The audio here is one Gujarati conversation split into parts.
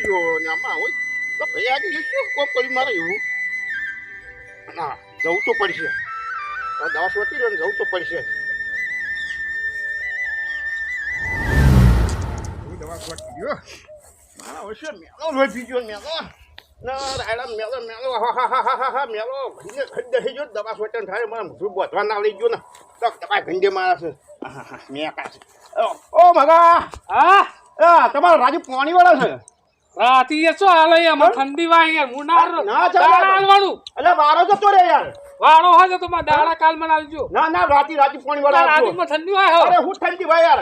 ગયો ને આમાં હોય તો ભાઈ આજે શું કોમ કરી મારે એવું ના જવું તો પડશે દવા સોટી રહ્યો ને જવું તો પડશે દવા સોટી ગયો મારા વર્ષે મેળો લોહી પી ગયો મેળો ના રાયડા મેળો મેળો હા હા હા હા હા હા મેલો ઘંડે ઘંડે થઈ ગયો દવા સોટન થાય મને મોઢું બોધવા ના લઈ ગયો ને તો દવા ઘંડે મારા છે હા હા મેં કાશે ઓ મગા હા તમારો રાજુ પાણી વાળા છે રાતી એ શું હાલે ઠંડી વાય યાર મુનાર ના ચાલે. હાલવાનું. એટલે બારો જતો રે યાર. વાળો હોય તો દાડા કાલમાં આવજો ના ના રાતી રાતી પાણી વાળા. રાતીમાં ઠંડી વાય અરે હું ઠંડી ભાઈ યાર.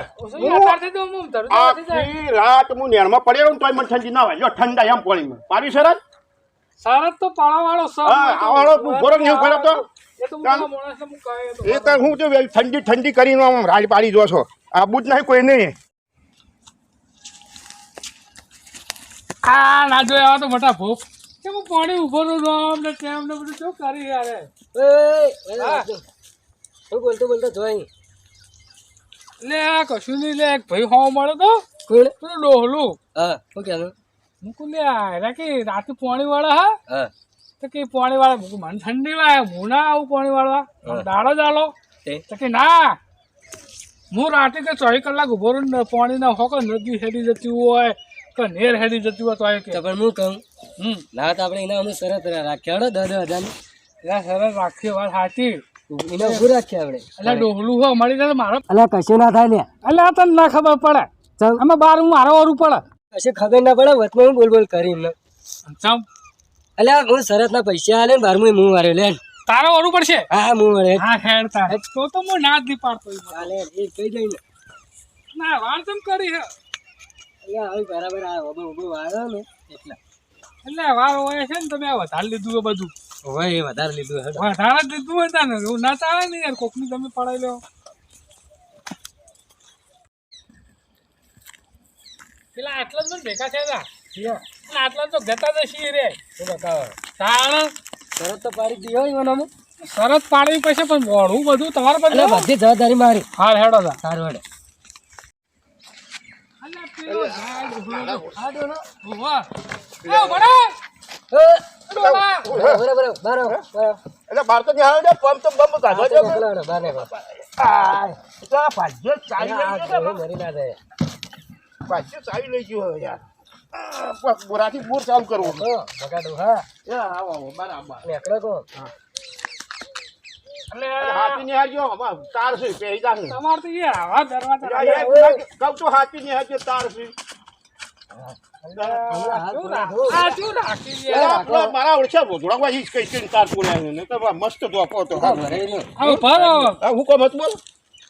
તો હું ધરું આખી રાત હું નેરમાં પડ્યો તોય મને ઠંડી ના જો ઠંડા એમ પાણીમાં. પાડી સરસ શરત તો પાણા વાળો સર હા, વાળો તું ઘોડો ને એવું તો? એ હું ઠંડી ઠંડી કરીને રાજ પાડી દો છો આ બુજ નહીં કોઈ નહીં. આ ના જોયા તો મોટા ભૂખ કે હું પાણી ઊભો રહું આમ ને તેમ ને બધું શું કરી યાર એ હું. બોલતો બોલતો જોઈ. લે આ કશું નહીં લે એક ભાઈ હોવા મળે તો. કોણ? પેલું ડોહલું. હા શું કહેવાનું હું કહું લે આ કે રાતે પાણી વાળા હા? હા. તો કે પાણી વાળા મૂકું મને ઠંડી વાય હું ના આવું પાણી વાળવા. દાડો ચાલો. તે કે ના. હું રાતે કે ચોવીસ કલાક ઊભો રહું ને પાણી ના હોકો નદી હેડી જતી હોય. નેર હેડી જતી હોય તો એ કે તો પણ હું કહું હમ. ના તો આપણે એના અમે સરત રાખ્યા હડો દાદા હજાર એટલે સરસ રાખી વાત સાચી. એને ઉભું રાખીએ આપણે. એટલે ડોહલું હોય મળી જાય મારો એટલે કશું ના થાય ને. એટલે આ તને ના ખબર પડે. આમાં બાર હું મારો વારું પડે. કશું ખબર ના પડે વચમાં હું બોલ બોલ કરી એમને. ચમ અલ્યા હું સરત ના પૈસા આલે ને બારમું હું માર્યો લે. તારો વારું પડશે? હા હા હું મારે હા ખેડ તારે. તો તો હું ના જ નહીં પાડતો એ કહી દઈ ને. ના વાર તમ કરી હે. અલ્યા હવે બરાબર આ ઊભો ઊભો આવ્યો ને એટલા. એટલે વાર હોય છે ને તમે આ વધારે લીધું હોય બધું. હવે એ વધારે લીધું વધારે જ લીધું હોય તાને એવું ના ચાલે ને યાર કોકની તમે પડાવી લો. પેલા આટલા જ ભેગા થયા હતા. આટલા તો ગતા જશી રે. તાણ. શરત તો પાડી દીધી અમે. શરત પાડવી પડશે પણ મોડું બધું તમારે એટલે બધું. જવાબદારી મારી. હાર હેડો સારું હડે. બોરાથી બોર ચાલુ કરવો. બગાડું હા. એ આવો આવો બરાબર. નીકળે કોણ? એટલે હાથી નિહાળજો. આમાં તાર છે પહેરી જાશે. તમારે તો યાર આવા દરવાજા યા, યા, તો હાથી નિહાળજો તાર છે શું રાખ- આ શું રાખી છે? પેલા પેલા મારા ઓળખ્યા ભોજોડા કઈ કઈ તાર બોલાવ્યો તો મસ્ત ધોકો હતો. હા ભરાઈ રહ્યો હવે ભરો. હા, હું કોમ હતું બોલ?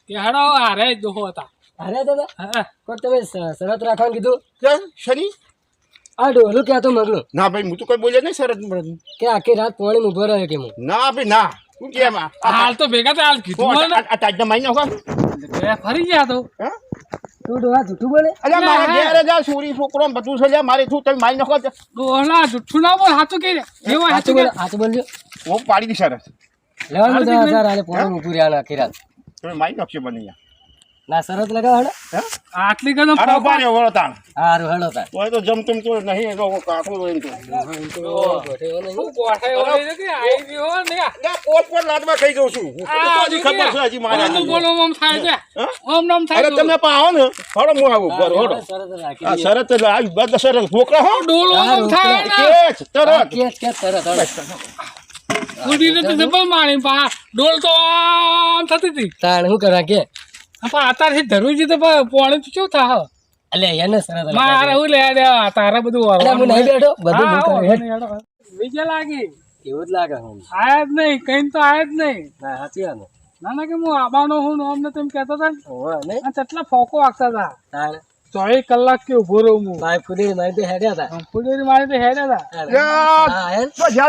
કે હેડો આ દોહો હતા. અરે દાદા. તમે શરત રાખવાનું કીધું? કેમ? શનિ? આ ડોલું ક્યાં તો મગલું? ના ભાઈ હું તો કોઈ બોલ્યા નહીં શરત કે આખી રાત પોણી ઊભો રહ્યો કે હું? ના ભાઈ ના. હાલ તો ભેગા તો હાલ કીધું મને. આ તાજના માઈ નાખો ફરી ગયા તો. હા? તું ડોહા જૂઠું બોલે? અલ્યા મારા. ઘેર જા છોરી છોકરો બધું છે લ્યા મારે શું તમે મારી નાખો તો ડોહલા ના બોલ બોલે બોલજો. હું પાડી દી સરસ. લેવાનું તમે મારી નાખશો બની ના સરત લગાવ હડો આટલી કદમ ઊભા રહ્યો વળો તાણ. હારું હડો તાર તો જમ તો તો નહીં એ તો કાઠું તો. ગોઠાયો હોય કે આઈ ગયો ને. ના કોટ પર લાદમાં કહી જઉં છું હું તો હજી ખબર છે હજી મારે બોલો બોલો આમ થાય છે ઓમ નામ થાય અરે તમે પાહો ને હળો મો આવો બરો હળો. આ શરત એટલે આવી બધા શરત હોકરા હો ડોલો આમ થાય ને કે તરત કે કે શરત હડો ઉડીને તો જબર મારી પા ડોલ તો આમ થતી હતી. તાણ હું કરા કે? અત્યારથી ધરુજી તો પોણી શું થાય? અલે એને સરસ. મારે હું લે તારે બધું અલે હું નહીં બેઠો બધું હું વિજય લાગી. એવું જ લાગે હું આયા જ નહીં કઈ તો આયા જ નહીં. ના સાચી વાત ના. ના કે હું આબાનો હું અમને તેમ કહેતો હતા ને. કેટલા ફોકો વાગતા હતા. ચોવીસ કલાક કે ઊભો રહું હું. ભાઈ ફૂડીને મારી તો હેડ્યા હતા. ફૂલેરી મારી તો હેડ્યા હતા. જયારે હા,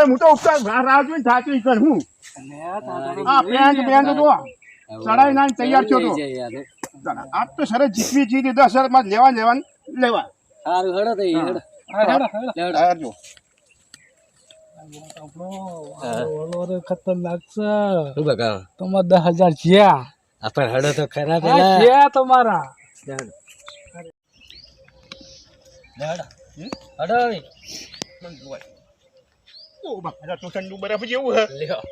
ને? તો ઉપકાર રાહ જોઈને કર હું. આ પેન્ટ પેન્ટ તો ચડાઈ ના તૈયાર થયો તો. આજ. તો સરસ જીતવી જીતી દસ હજારમાં લેવા લેવા લેવા. હારું હેડો તો હેડો. ખતરનાક છે તમારે દસ હજાર જ્યાં આપણે હેડો તો ખરા પેલા. તમારા. હડો. હડો. ઓ બાપા તો ઠંડુ બરફ જેવું હે. લ્યો.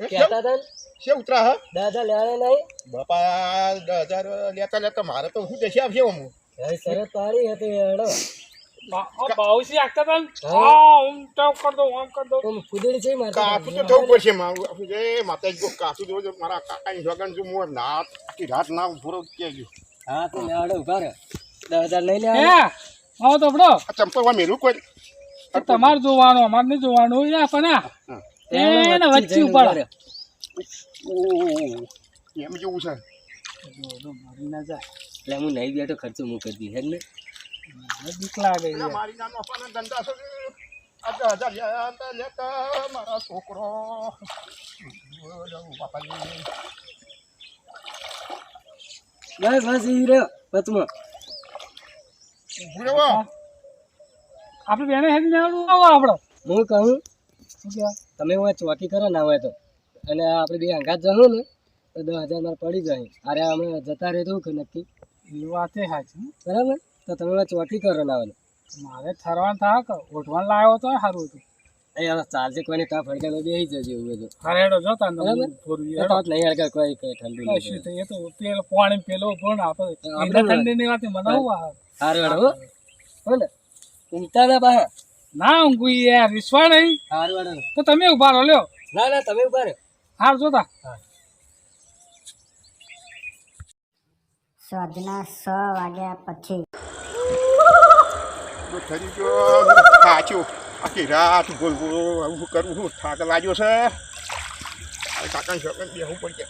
હે? હતા છે ઉતરા હા? દસ હજાર લેવાના નહીં? બાપા દસ હજાર લેતા લેતા મારે તો શું દશા આવશે હું સરસ તારી હતી હેડો. બાઉસી આગતા હતા હા. હા હું તો કર દઉં આમ કર દઉં. તો ફૂદડી છે મારે કાચું તો થવું પડશે મારું આપણું જે માતાજી જો કાચું જોજો મારા કાકાની જોગન જો હું રાત આખી રાત ના પૂરો કે ગયો. હા તો લેવાડો ઊભા રહો દસ હજાર નહીં હે લેવાના આવો તો બડો આ ચંપલમાં કોઈ? તમારે જોવાનું અમારે નહીં જોવાનું. એને વચ્ચે ઉપાડો. એમ જેવું છે? મારી ના જાય એટલે હું નહીં બેઠો ખર્ચો હું કરી દઈ ને? બીક લાગે મારી નાનો ધંધા મારા છોકરો. બસ બસ ઈ રહ્યો વચમાં ઊભું રહેવો. આપણે બેને હેડી ના આવો આપણે હું કહું? શું તમે હું ચોકી કરો ના હોય તો. અને આપણે બે અંગાત જવું ને તો દસ હજાર મારે પડી જાય. અરે અમે જતા રહે તો શું નક્કી. એ વાતે સાચી. બરાબર? તો તમે ચોકી કરો ના મારે ઠરવાનું થાય કે ઓઢવાનું લાવ્યો તો સારું હતું. એ ચાલશે કોઈને તા ફડકે તો બેસી જજે એવું બધું. બરાબર. તો નહીં કોઈ કોઈ ઠંડુ તો એ તો પેલો પાણી પેલો પણ આપણે ઠંડીની વાત મનાવવા સારું હેડો હો. ને. ઊંઘતા ના બહાર ના ઊંઘું યાર વિશ્વા નહીં. તો તમે ઊભા રહો લ્યો. ના ના તમે ઊભા રહો. હાર જોતા. સાંજના છ વાગ્યા પછી. તો થરી ગયો સાચું. આખી રાત ગોલ આવું કરવું શું થાક લાગ્યો છે. હવે કાકાની છોકરાને બેસવું પડશે.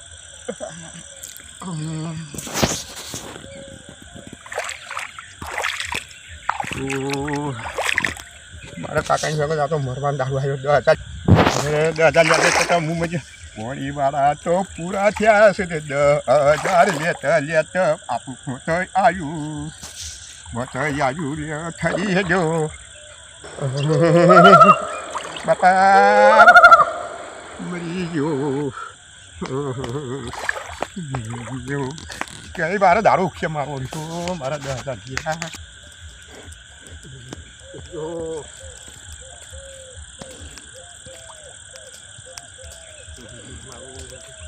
મારા કાકાની છોકરા આ તો મરવાનું દારૂ આવ્યો. દસ હજાર દસ હજાર હું મજા હોળી વાળા તો પૂરા થયા છે તે હજાર લેતા લેતા. આપણું તો આવ્યું બતાવ્યું રે થઈ જો બાપા, મરી ગયો. કઈ મારે દારૂ છે મારો છો? મારા દસ હજાર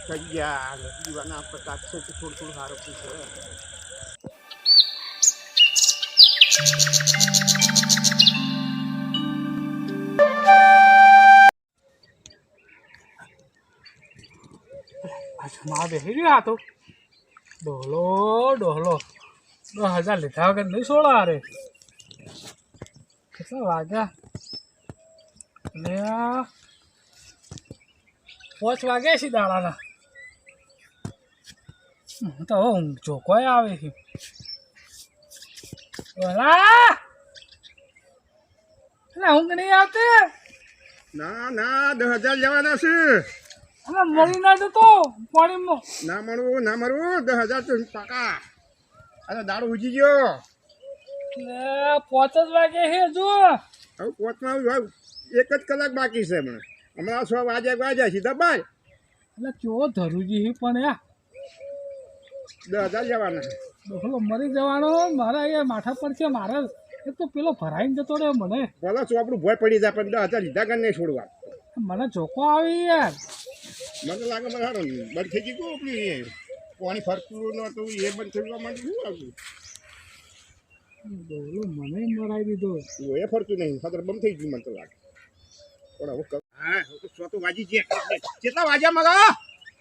ગયા જો થઈ ગયા દીવાના પચાસ છે તો થોડું થોડું સારું પૂછે અચ્છા માં બેસી રહ્યા તો ડોલો ડોલો દસ હજાર લીધા વગર નહીં સોળા રે કેટલા વાગ્યા ને આ પાંચ વાગ્યા છે દાડાના હમ, તો હવે ઊંઘ આવે છે. ઓલા! એટલે ઊંઘ નહીં આવતી? ના ના દસ હજાર લેવાના છે. અલા મળી ના જતો. પાણીમાં ના મળવું ના મળવું દસ હજાર તો પાકા. અરે દારૂ ઉજી ગયો. પાંચ જ વાગે છે જો હવે પોચમાં એક જ કલાક બાકી છે હમણાં. હમણાં છ વાગે વાગ્યા સીધા બાય એટલે કેવો ધરુજી પણ યા. દસ હજાર મરી જવાનો મારા એ માથા પર છે મારે એક તો પેલો ભરાઈને જતો રહ્યો મને. ભલે શું આપણું ભોય પડી જાય પણ દસ હજાર લીધા કર નહીં છોડવા. મને ચોખ્ખો આવી યાર મને લાગે મને સારું બંધ થઈ ગયું પેલું એ? પાણી ફરતું નહોતું એ બંધ થયું માંડ્યું શું આવ્યું બોલો મને મરાઈ દીધો. એ ફરતું નહીં ખાતર બંધ થઈ ગયું મને તો લાગે. પણ હવે હા તો વાજી ગયા કેટલા વાગ્યા મગા?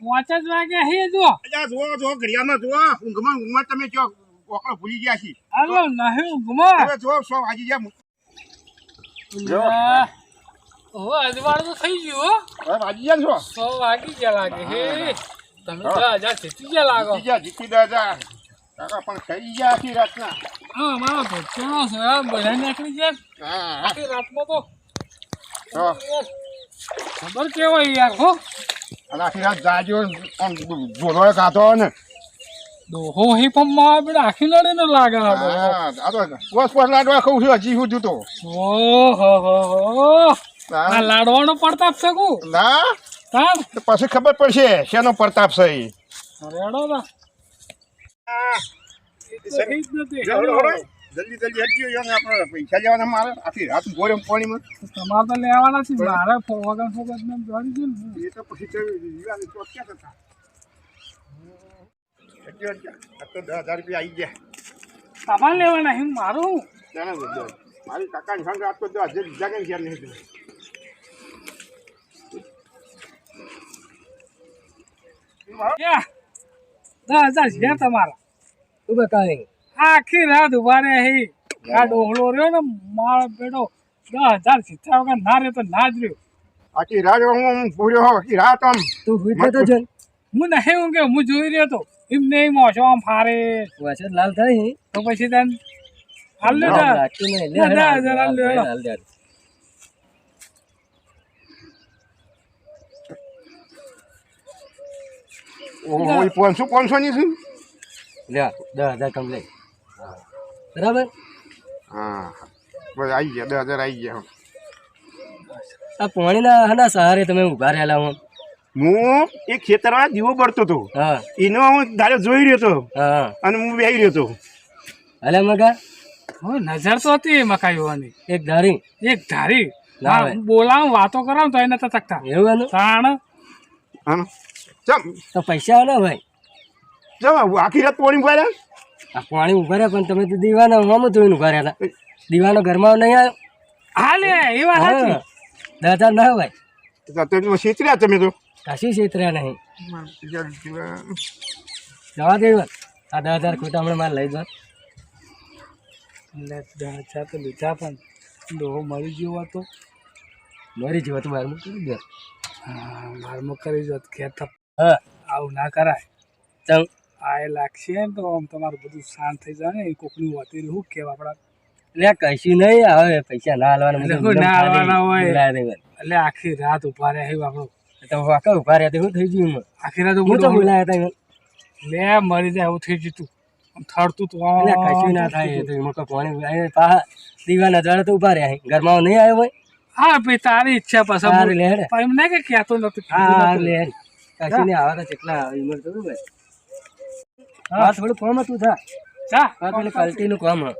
પાંચ જ વાગે હે જો. અજા જો જો ઘડિયામાં જો ઊંઘમાં ઊંઘમાં તમે જો ઓકળો ભૂલી ગયા છીએ. હાલો નહીં ઊંઘમાં. હવે જો સો વાગી ગયા. જો. ઓ અજવાળ તો થઈ ગયું હો. હવે વાગી ગયા છો સો વાગી ગયા લાગે હે. તમે તો હજાર જીતી ગયા લાગો. જીતી ગયા જીતી દસ કાકા પણ થઈ ગયા આખી રાતના. હા મારો ભોજનો છે આ બધા નીકળી ગયા હા. આખી રાતમાં તો તો ખબર કેવાય યાર હો. અને આખી રાત જાજો આમ જોડોએ કાઢો ને ડોહો હી પણ બેટા આખી લડે ને લાગે હા આ તો લાડવા ખઉં છું હજી સુધી તો. ઓહો હો હો. આ લાડવાનો પડતાપ છે કુ? ના? તાર પછી ખબર પડશે શેનો પ્રતાપ છે ઈ. અરે ના? ઈ જ નથી. જલ્દી જલ્દી હટજો યાર આપણે પૈસા લેવાના મારે. આખી રાત ગોળે પાણીમાં તમારે તો લેવાના છે મારે વગર ફોકસ ને જોડી દઉં એ તો પછી તો યુવાની તો ક્યાં થતા? હટજો આ તો દસ હજાર રૂપિયા આવી ગયા. તમારે લેવાના એમ મારું મારી કાકાની સંગ આજ તો દસ હજાર બીજા કઈ ઘેર નહીં દસ હજાર છે તમારા. તું બતાવે? આખી રાત ઊભા રહ્યા હી. આ ડોહલો રહ્યો ને મારો બેટો દસ હજાર સિત્તેર વગર ના રહ્યો તો ના જ રહ્યો. આખી રાત હું પૂર્યો હો આખી રાત આમ તું ભૂત તો જલ. હું નહીં ઊંઘે હું જોઈ રહ્યો તો. એમ નહીં મોશો આમ ફારે. વાછર લાલ થાય તો પછી તને હાલ લે જા. લે, ના, ના, હાલ, લે, હાલ, હેડ. ઓહો પાંચસો પાંચસો ની છે લે દસ હજાર complete. હા. બરાબર? હા. બસ આવી ગયા દસ હજાર આવી ગયા. આ પાણીના હના સહારે તમે ઊભા રહેલા હું. હું એ ખેતરમાં દીવો બળતો હતો. હા. એનો હું ધારે જોઈ રહ્યો હતો. હા. અને હું બેહી રહ્યો હતો. અલે મગા. હવે નજર તો હતી મકાઈ હોવાની. એક ધારી. એક ધારી? બોલાવ વાતો કરાવું તો એને તો તકતા એવું તાણ. હા. ચમ. તો પૈસા ના ભાઈ ચમ આખી રાત પોણી ભર્યા? આ પાણી ઊભા રહ્યા પણ તમે તો દીવાના હમ તો એનું ઘરે હતા. દીવાનો ઘરમાં નહીં આવ્યો. હાલે એવા હા. દાદા ના ભાઈ તો તમે છેતર્યા તમે તો? કશી છેતર્યા નહીં. જવા દે વાત. આ દસ હજાર ખોટા હમણાં મારે લઈ લે દસ તો લીધા પણ ડોહો મરી ગયો હતો મરી જવા તો મારું કરી દે. હા મારમાં કરી દો ખેતર હા. આવું ના કરાય. ચમ આ લાગશે તો આમ તમારું બધું શાંત થઈ જાય ને કોકની વાતી શું કહેવા આપણા? લે કશું નહીં હવે પૈસા ના હાલવાના એટલે ના હાલવાના હોય? એટલે આખી રાત ઊભા રહ્યા એવું આપણું. તો વાંકા ઊભા રહ્યા શું થઈ ગયું? આખી રાત હું તો બોલાયા હતા લે મરી જાય એવું થઈ જતું થરતું તું એટલે કશું ના થાય એ તો એમાં કોઈ પાણી અહીં દીવાના જળ તો ઊભા રહ્યા. ઘરમાં નહીં આવ્યો હોય હા ભાઈ તારી ઈચ્છા પાછા લે એમ ના કે કહેતો નતું હા લે કશું નહીં આવે તો કેટલા આવે એમાં ભાઈ હા. થોડું કોમ હતું થા ચા હા પેલું કલ્ટીનું કામ હે.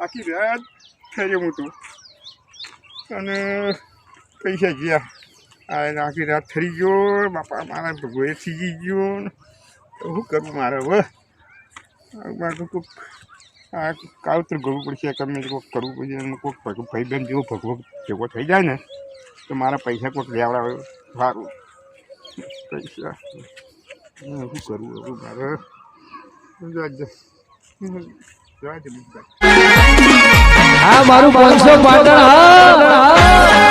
આખી રાત ફેર્યો હું તો અને પૈસા ગયા. આ આખી રાત ફરી ગયો બાપા મારા ભગવે થઈ ગયો શું કરવું મારે હવે? મારે કોઈક આ કાવતર કરવું પડશે તમે કોઈક કરવું પડશે કોઈક ભગ- ભાઈબંધ જેવો ભગવો જેવો થઈ જાય ને. તો મારા પૈસા કોઈક લેવડાવે સારું. પૈસા. હા, શું કરવું હવે મારે? કાંઈ. મારું પાંચસો પાટણ હા.